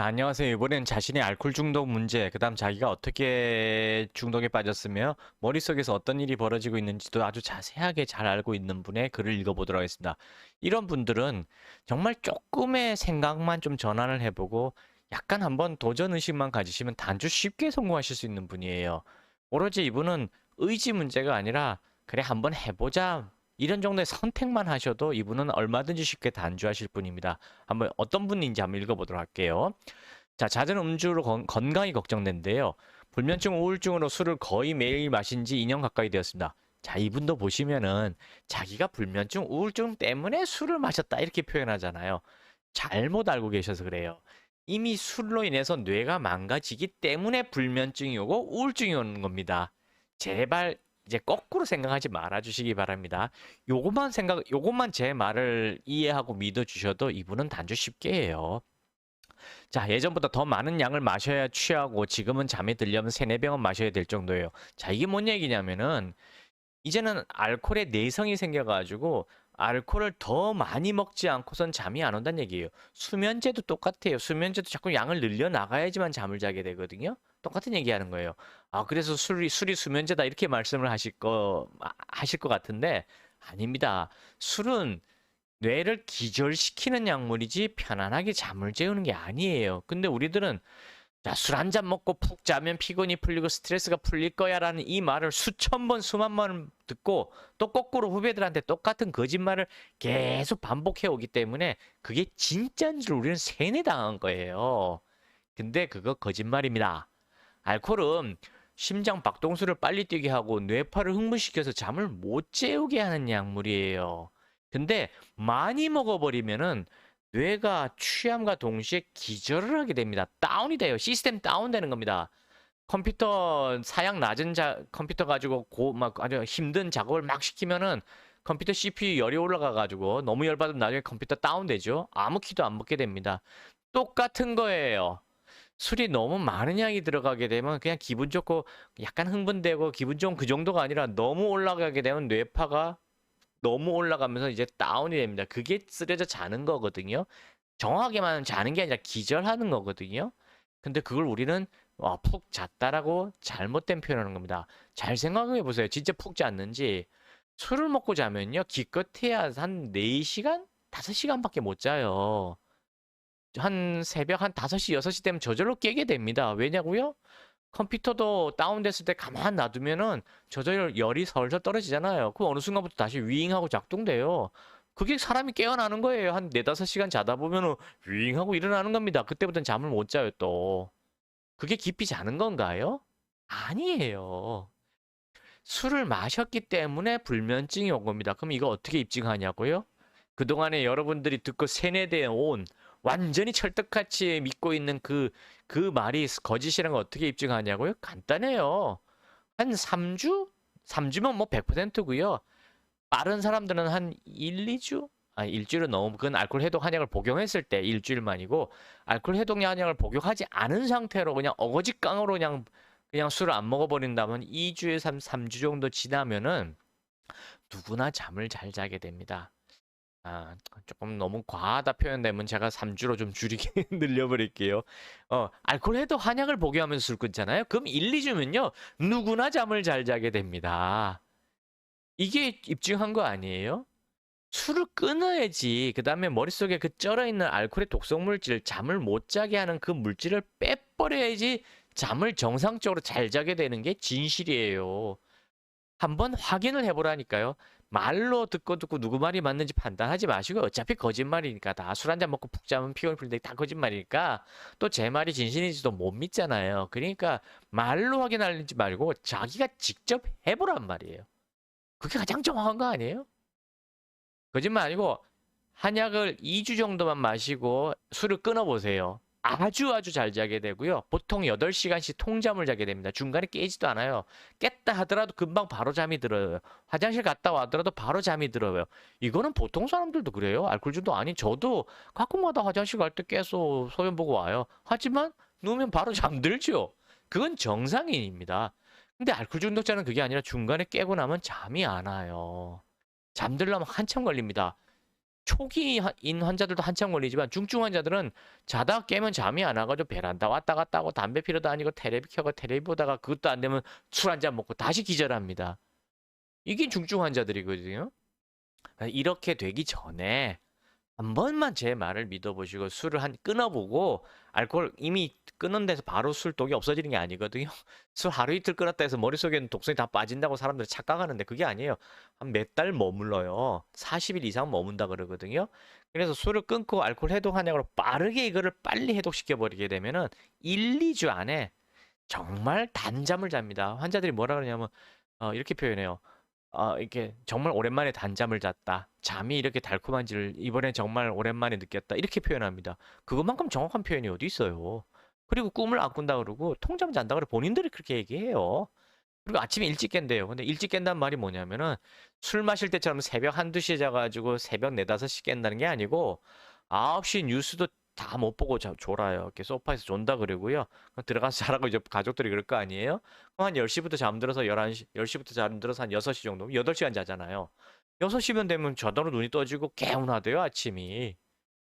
자, 안녕하세요. 이번엔 자신의 알코올 중독 문제, 그다음 자기가 어떻게 중독에 빠졌으며 머릿속에서 어떤 일이 벌어지고 있는지도 아주 자세하게 잘 알고 있는 분의 글을 읽어보도록 하겠습니다. 이런 분들은 정말 조금의 생각만 좀 전환을 해보고 약간 한번 도전 의식만 가지시면 단주 쉽게 성공하실 수 있는 분이에요. 오로지 이분은 의지 문제가 아니라 그래 한번 해보자 이런 정도의 선택만 하셔도 이분은 얼마든지 쉽게 단주하실 분입니다. 한번 어떤 분인지 한번 읽어보도록 할게요. 자, 잦은 음주로 건, 건강이 걱정된대요. 불면증 우울증으로 술을 거의 매일 마신 지 2년 가까이 되었습니다. 자, 이분도 보시면은 자기가 불면증 우울증 때문에 술을 마셨다 이렇게 표현하잖아요. 잘못 알고 계셔서 그래요. 이미 술로 인해서 뇌가 망가지기 때문에 불면증이 오고 우울증이 오는 겁니다. 제발 이제 거꾸로 생각하지 말아 주시기 바랍니다. 요것만 생각, 요것만 제 말을 이해하고 믿어 주셔도 이분은 단주 쉽게 해요. 자, 예전보다 더 많은 양을 마셔야 취하고 지금은 잠이 들려면 세네 병은 마셔야 될 정도예요. 자, 이게 뭔 얘기냐면은 이제는 알코올에 내성이 생겨 가지고 알코올을 더 많이 먹지 않고선 잠이 안 온다는 얘기예요. 수면제도 똑같아요. 수면제도 자꾸 양을 늘려 나가야지만 잠을 자게 되거든요. 똑같은 얘기하는 거예요. 아, 그래서 술이 술이 수면제다 이렇게 말씀을 하실 거 아, 하실 것 같은데 아닙니다. 술은 뇌를 기절시키는 약물이지 편안하게 잠을 재우는 게 아니에요. 근데 우리들은 자, 술한 잔 먹고 푹 자면 피곤이 풀리고 스트레스가 풀릴 거야라는 이 말을 수천 번, 수만 번 듣고 또 거꾸로 후배들한테 똑같은 거짓말을 계속 반복해 오기 때문에 그게 진짜인 줄 우리는 세뇌당한 거예요. 근데 그거 거짓말입니다. 알코올은 심장 박동수를 빨리 뛰게 하고 뇌파를 흥분시켜서 잠을 못 재우게 하는 약물이에요. 근데 많이 먹어버리면은 뇌가 취함과 동시에 기절을 하게 됩니다. 다운이 돼요. 시스템 다운되는 겁니다. 컴퓨터 사양 낮은 자, 컴퓨터 가지고 고, 막 아주 힘든 작업을 막 시키면은 컴퓨터 CPU 열이 올라가 가지고 너무 열받으면 나중에 컴퓨터 다운되죠. 아무 키도 안 먹게 됩니다. 똑같은 거예요. 술이 너무 많은 양이 들어가게 되면 그냥 기분 좋고 약간 흥분되고 기분 좋은 그 정도가 아니라 너무 올라가게 되면 뇌파가 너무 올라가면서 이제 다운이 됩니다. 그게 쓰려져 자는 거거든요. 정확하게 말하면 자는 게 아니라 기절하는 거거든요. 근데 그걸 우리는 와, 푹 잤다라고 잘못된 표현하는 겁니다. 잘 생각해 보세요. 진짜 푹 잤는지. 술을 먹고 자면요. 기껏해야 한 4시간? 5시간밖에 못 자요. 한 새벽 한 5시, 6시 되면 저절로 깨게 됩니다. 왜냐고요? 컴퓨터도 다운됐을 때 가만 놔두면은 저절로 열이 설설 떨어지잖아요. 그럼 어느 순간부터 다시 윙하고 작동돼요. 그게 사람이 깨어나는 거예요. 한 4, 5시간 자다 보면은 윙하고 일어나는 겁니다. 그때부터는 잠을 못 자요, 또. 그게 깊이 자는 건가요? 아니에요. 술을 마셨기 때문에 불면증이 온 겁니다. 그럼 이거 어떻게 입증하냐고요? 그동안에 여러분들이 듣고 세뇌되어 온 완전히 철떡같이 믿고 있는 그, 그 말이 거짓이라는 걸 어떻게 입증하냐고요? 간단해요. 한 3주? 3주면 뭐 100%고요. 빠른 사람들은 한 1, 2주? 아, 일주일은 너무 그건 알코올 해독 한약을 복용했을 때 일주일만이고 알코올 해독 한약을 복용하지 않은 상태로 그냥 어거지 깡으로 그냥 그냥 술을 안 먹어버린다면 2주에서 3, 3주 정도 지나면은 누구나 잠을 잘 자게 됩니다. 아, 조금 너무 과하다 표현되면 제가 3주로 좀 줄이게 늘려버릴게요. 어, 알코올 해독 한약을 복용하면서 술 끊잖아요. 그럼 1, 2주면요. 누구나 잠을 잘 자게 됩니다. 이게 입증한 거 아니에요? 술을 끊어야지. 그 다음에 머릿속에 그 쩔어있는 알코올의 독성 물질, 잠을 못 자게 하는 그 물질을 빼버려야지 잠을 정상적으로 잘 자게 되는 게 진실이에요. 한번 확인을 해보라니까요. 말로 듣고 듣고 누구 말이 맞는지 판단하지 마시고 어차피 거짓말이니까 다 술 한잔 먹고 푹 자면 피곤이 풀린다 다 거짓말이니까 또 제 말이 진실인지도 못 믿잖아요. 그러니까 말로 확인하지 말고 자기가 직접 해보란 말이에요. 그게 가장 정확한 거 아니에요? 거짓말 아니고 한약을 2주 정도만 마시고 술을 끊어보세요. 아주 아주 잘 자게 되고요. 보통 8시간씩 통잠을 자게 됩니다. 중간에 깨지도 않아요. 깼다 하더라도 금방 바로 잠이 들어요. 화장실 갔다 와더라도 바로 잠이 들어요. 이거는 보통 사람들도 그래요. 중독 아닌 저도 가끔마다 화장실 갈 때 깨서 소변 보고 와요. 하지만 누우면 바로 잠들죠. 그건 정상인입니다. 근데 알코올 중독자는 그게 아니라 중간에 깨고 나면 잠이 안 와요. 잠들려면 한참 걸립니다. 초기인 환자들도 한참 걸리지만 중증 환자들은 자다 깨면 잠이 안 와가지고 베란다 왔다 갔다 하고 담배 피러 다니고 텔레비 켜고 텔레비 보다가 그것도 안 되면 술 한 잔 먹고 다시 기절합니다. 이게 중증 환자들이거든요. 아, 이렇게 되기 전에 한 번만 제 말을 믿어보시고 술을 한 끊어보고 알코올 이미 끊은 데서 바로 술 독이 없어지는 게 아니거든요. 술 하루 이틀 끊었다 해서 머릿속에는 독성이 다 빠진다고 사람들이 착각하는데 그게 아니에요. 한 몇 달 머물러요. 40일 이상 머문다 그러거든요. 그래서 술을 끊고 알코올 해독 한약으로 빠르게 이거를 빨리 해독시켜 버리게 되면은 1, 2주 안에 정말 단잠을 잡니다. 환자들이 뭐라 그러냐면 어, 이렇게 표현해요. 어, 이렇게 정말 오랜만에 단잠을 잤다. 잠이 이렇게 달콤한지를 이번에 정말 오랜만에 느꼈다. 이렇게 표현합니다. 그것만큼 정확한 표현이 어디 있어요. 그리고 꿈을 안 꾼다 그러고 통잠 잔다 그러고 본인들이 그렇게 얘기해요. 그리고 아침에 일찍 깬대요. 근데 일찍 깬다는 말이 뭐냐면은 술 마실 때처럼 새벽 한두 시에 자가지고 새벽 네다섯 시 깬다는 게 아니고 9시 뉴스도 다 못 보고 자, 졸아요. 이렇게 소파에서 존다 그러고요. 들어가서 자라고 이제 가족들이 그럴 거 아니에요? 한 10시부터 잠들어서 11시, 10시부터 잠들어서 한 6시 정도, 8시간 자잖아요. 6시면 되면 저더러 눈이 떠지고 개운하대요, 아침이.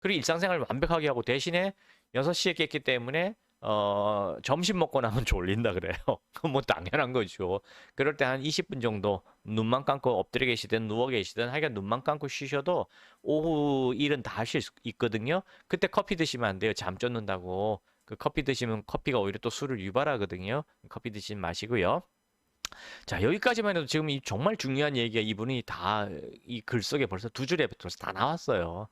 그리고 일상생활 완벽하게 하고 대신에 6시에 깼기 때문에 어, 점심 먹고 나면 졸린다 그래요. 뭐 당연한 거죠. 그럴 때 한 20분 정도 눈만 감고 엎드려 계시든 누워 계시든 하여간 눈만 감고 쉬셔도 오후 일은 다 하실 수 있거든요. 그때 커피 드시면 안 돼요. 잠 쫓는다고. 그 커피 드시면 커피가 오히려 또 술을 유발하거든요. 커피 드시면 마시고요. 자, 여기까지만 해도 지금 이 정말 중요한 얘기가 이분이 다 이 글 속에 벌써 두 줄에 벌써 다 나왔어요.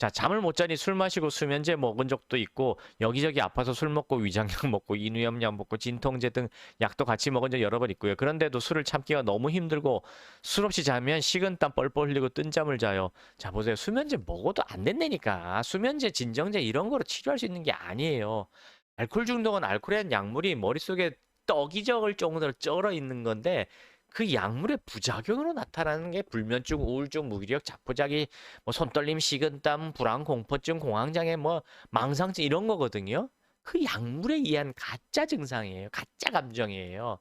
자, 잠을 못 자니 술 마시고 수면제 먹은 적도 있고 여기저기 아파서 술 먹고 위장약 먹고 인후염약 먹고 진통제 등 약도 같이 먹은 적 여러 번 있고요. 그런데도 술을 참기가 너무 힘들고 술 없이 자면 식은땀 뻘뻘 흘리고 뜬잠을 자요. 자, 보세요. 수면제 먹어도 안 된다니까. 수면제, 진정제 이런 거로 치료할 수 있는 게 아니에요. 알코올 중독은 알코올에 한 약물이 머릿속에 떡이 적을 정도로 쩔어 있는 건데 그 약물의 부작용으로 나타나는 게 불면증, 우울증, 무기력, 자포자기, 뭐 손떨림, 식은땀, 불안, 공포증, 공황장애, 뭐 망상증 이런 거거든요. 그 약물에 의한 가짜 증상이에요. 가짜 감정이에요.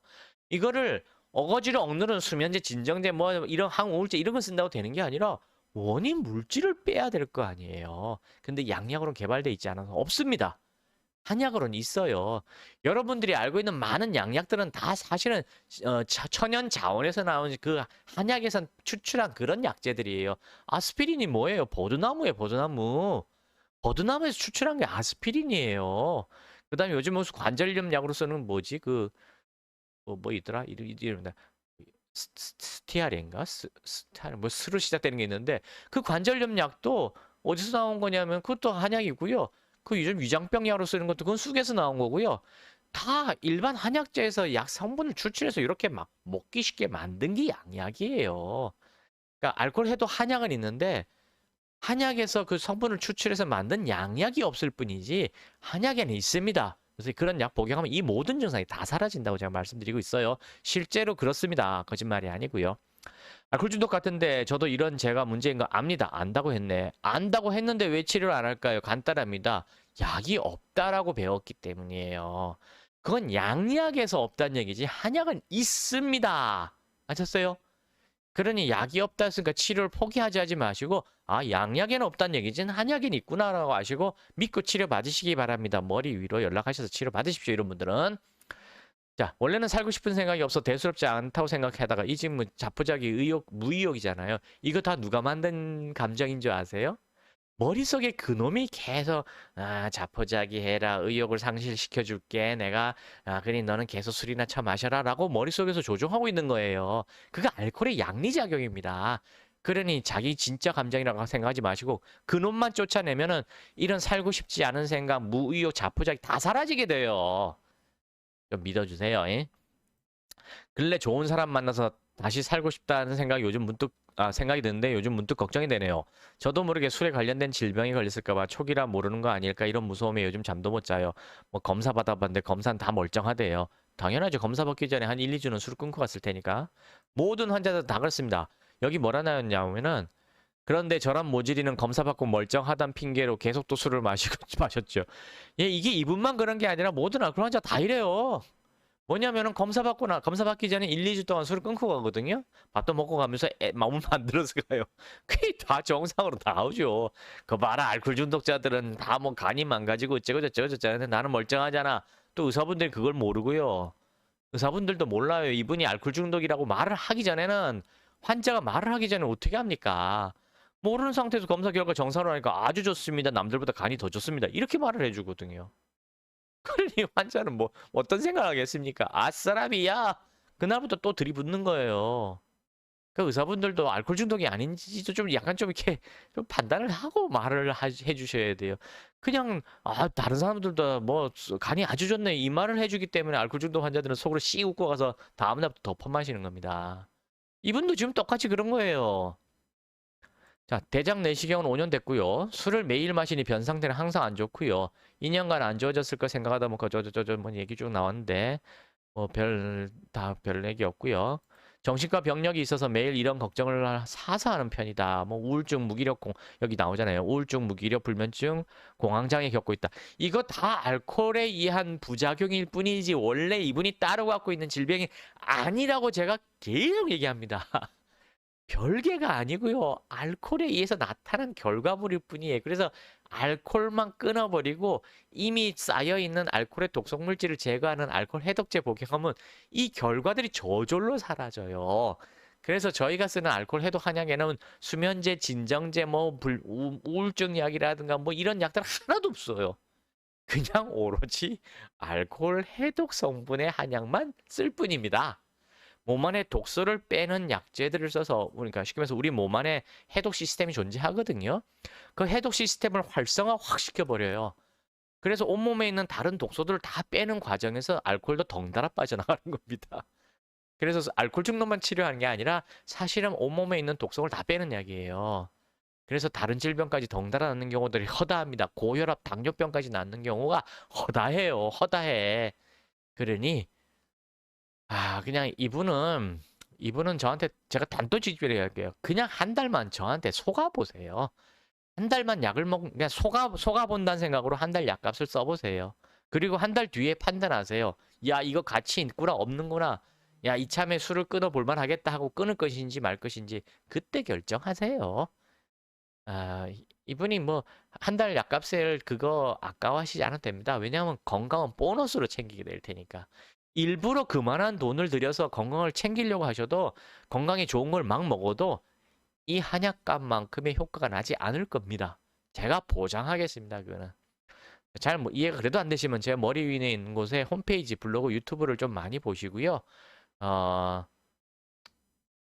이거를 어거지로 억누르는 수면제, 진정제, 뭐 이런 항우울제 이런 거 쓴다고 되는 게 아니라 원인 물질을 빼야 될 거 아니에요. 근데 양약으로 개발돼 있지 않아서 없습니다. 한약으로는 있어요. 여러분들이 알고 있는 많은 양약들은 다 사실은 어, 자- 천연 자원에서 나온 그 한약에서 추출한 그런 약재들이에요. 아스피린이 뭐예요? 버드나무예요, 버드나무. 버드나무에서 추출한 게 아스피린이에요. 그 다음에 요즘 무슨 관절염 약으로 쓰는 뭐지? 그 뭐 뭐 있더라? 이름 이름 스- 스- 스티아린가? 스, 스타뭐 스로 시작되는 게 있는데 그 관절염 약도 어디서 나온 거냐면 그것도 한약이고요. 그 요즘 위장병 약으로 쓰는 것도 그건 쑥에서 나온 거고요. 다 일반 한약재에서 약 성분을 추출해서 이렇게 막 먹기 쉽게 만든 게 양약이에요. 그러니까 알코올 해도 한약은 있는데 한약에서 그 성분을 추출해서 만든 양약이 없을 뿐이지 한약에는 있습니다. 그래서 그런 약 복용하면 이 모든 증상이 다 사라진다고 제가 말씀드리고 있어요. 실제로 그렇습니다. 거짓말이 아니고요. 알코올 중독 같은데 저도 이런 제가 문제인 거 압니다. 안다고 했네. 안다고 했는데 왜 치료를 안 할까요? 간단합니다. 약이 없다라고 배웠기 때문이에요. 그건 양약에서 없다는 얘기지 한약은 있습니다. 아셨어요? 그러니 약이 없다 했으니까 치료를 포기하지 하지 마시고 아 양약에는 없다는 얘기지 한약에는 있구나라고 아시고 믿고 치료 받으시기 바랍니다. 머리 위로 연락하셔서 치료 받으십시오. 이런 분들은 자 원래는 살고 싶은 생각이 없어 대수롭지 않다고 생각하다가 이뭐 자포자기 의욕 무의욕이잖아요. 이거 다 누가 만든 감정인 줄 아세요? 머릿속에 그놈이 계속 아 자포자기 해라 의욕을 상실시켜 줄게 내가 아 그니 너는 계속 술이나 쳐 마셔라 라고 머릿속에서 조종하고 있는 거예요. 그거 알코올의 양리작용입니다. 그러니 자기 진짜 감정이라고 생각하지 마시고 그놈만 쫓아내면은 이런 살고 싶지 않은 생각, 무의욕, 자포자기 다 사라지게 돼요. 좀 믿어주세요. 예? 근래 좋은 사람 만나서 다시 살고 싶다는 생각이 요즘 문득 아, 생각이 드는데 요즘 문득 걱정이 되네요. 저도 모르게 술에 관련된 질병이 걸렸을까봐 초기라 모르는 거 아닐까 이런 무서움에 요즘 잠도 못 자요. 뭐 검사 받아봤는데 검사는 다 멀쩡하대요. 당연하죠. 검사 받기 전에 한 1, 2주는 술 끊고 갔을 테니까. 모든 환자들 다 그렇습니다. 여기 뭐라 나왔냐면은 그런데 저런 모질이는 검사 받고 멀쩡하단 핑계로 계속 또 술을 마시고 마셨죠. 예, 이게 이분만 그런 게 아니라 모든 알코올 환자 다 이래요. 뭐냐면은 검사 받고 나 검사 받기 전에 1, 2주 동안 술을 끊고 가거든요. 밥도 먹고 가면서 애, 마음을 만들어서 가요. 그게 다 정상으로 나오죠. 그 봐라 알코올 중독자들은 다 뭐 간이 망가지고 어쩌고 저쩌고 저쩌고 하는데 나는 멀쩡하잖아. 또 의사분들이 그걸 모르고요. 의사분들도 몰라요. 이분이 알코올 중독이라고 말을 하기 전에는 환자가 말을 하기 전에 어떻게 합니까? 모르는 상태에서 검사 결과 정상으로 하니까 아주 좋습니다. 남들보다 간이 더 좋습니다. 이렇게 말을 해주거든요. 그러니 환자는 뭐 어떤 생각을 하겠습니까? 아싸라비야 그날부터 또 들이붙는 거예요. 그 의사분들도 알코올 중독이 아닌지도 좀 약간 좀 이렇게 좀 판단을 하고 말을 하- 해주셔야 돼요. 그냥 아 다른 사람들도 뭐 간이 아주 좋네 이 말을 해주기 때문에 알코올 중독 환자들은 속으로 씨 웃고 가서 다음 날부터 덮어 마시는 겁니다. 이분도 지금 똑같이 그런 거예요. 자, 대장 내시경은 5년 됐고요. 술을 매일 마시니 변 상태는 항상 안 좋고요. 2년간 안 좋아졌을 거 생각하다 보니까 저저저저 뭐 얘기 쭉 나왔는데 뭐 별 다별 얘기 없고요. 정신과 병력이 있어서 매일 이런 걱정을 하- 사서 하는 편이다. 뭐 우울증, 무기력, 공 여기 나오잖아요. 우울증, 무기력, 불면증, 공황장애 겪고 있다. 이거 다 알코올에 의한 부작용일 뿐이지 원래 이분이 따로 갖고 있는 질병이 아니라고 제가 계속 얘기합니다. 별개가 아니고요. 알코올에 의해서 나타난 결과물일 뿐이에요. 그래서 알코올만 끊어버리고 이미 쌓여있는 알코올의 독성 물질을 제거하는 알코올 해독제 복용하면 이 결과들이 저절로 사라져요. 그래서 저희가 쓰는 알코올 해독 한약에는 수면제, 진정제, 뭐 불, 우, 우울증 약이라든가 뭐 이런 약들 하나도 없어요. 그냥 오로지 알코올 해독 성분의 한약만 쓸 뿐입니다. 몸 안에 독소를 빼는 약재들을 써서 그러니까 쉽게 말해서 우리 몸 안에 해독 시스템이 존재하거든요. 그 해독 시스템을 활성화 확 시켜버려요. 그래서 온몸에 있는 다른 독소들을 다 빼는 과정에서 알코올도 덩달아 빠져나가는 겁니다. 그래서 알코올 중독만 치료하는 게 아니라 사실은 온몸에 있는 독성을 다 빼는 약이에요. 그래서 다른 질병까지 덩달아 낫는 경우들이 허다합니다. 고혈압, 당뇨병까지 낫는 경우가 허다해요. 허다해. 그러니 아, 그냥 이분은 이분은 저한테 제가 단도직입적으로 얘기할게요. 그냥 한 달만 저한테 속아 보세요. 한 달만 약을 먹 그냥 속아 속아 본다는 생각으로 한 달 약값을 써 보세요. 그리고 한 달 뒤에 판단하세요. 야, 이거 가치 있구나 없는구나. 야, 이참에 술을 끊어 볼 만 하겠다 하고 끊을 것인지 말 것인지 그때 결정하세요. 아, 이- 이분이 뭐 한 달 약값을 그거 아까워하시지 않아도 됩니다. 왜냐하면 건강은 보너스로 챙기게 될 테니까. 일부러 그만한 돈을 들여서 건강을 챙기려고 하셔도 건강에 좋은 걸 막 먹어도 이 한약값만큼의 효과가 나지 않을 겁니다. 제가 보장하겠습니다. 그거는. 잘 뭐 이해가 그래도 안 되시면 제 머리 위에 있는 곳에 홈페이지, 블로그, 유튜브를 좀 많이 보시고요. 어,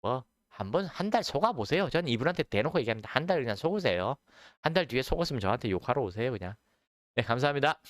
뭐 한 번 한 달 속아 보세요. 저는 이분한테 대놓고 얘기합니다. 한 달 그냥 속으세요. 한 달 뒤에 속았으면 저한테 욕하러 오세요, 그냥. 네, 감사합니다.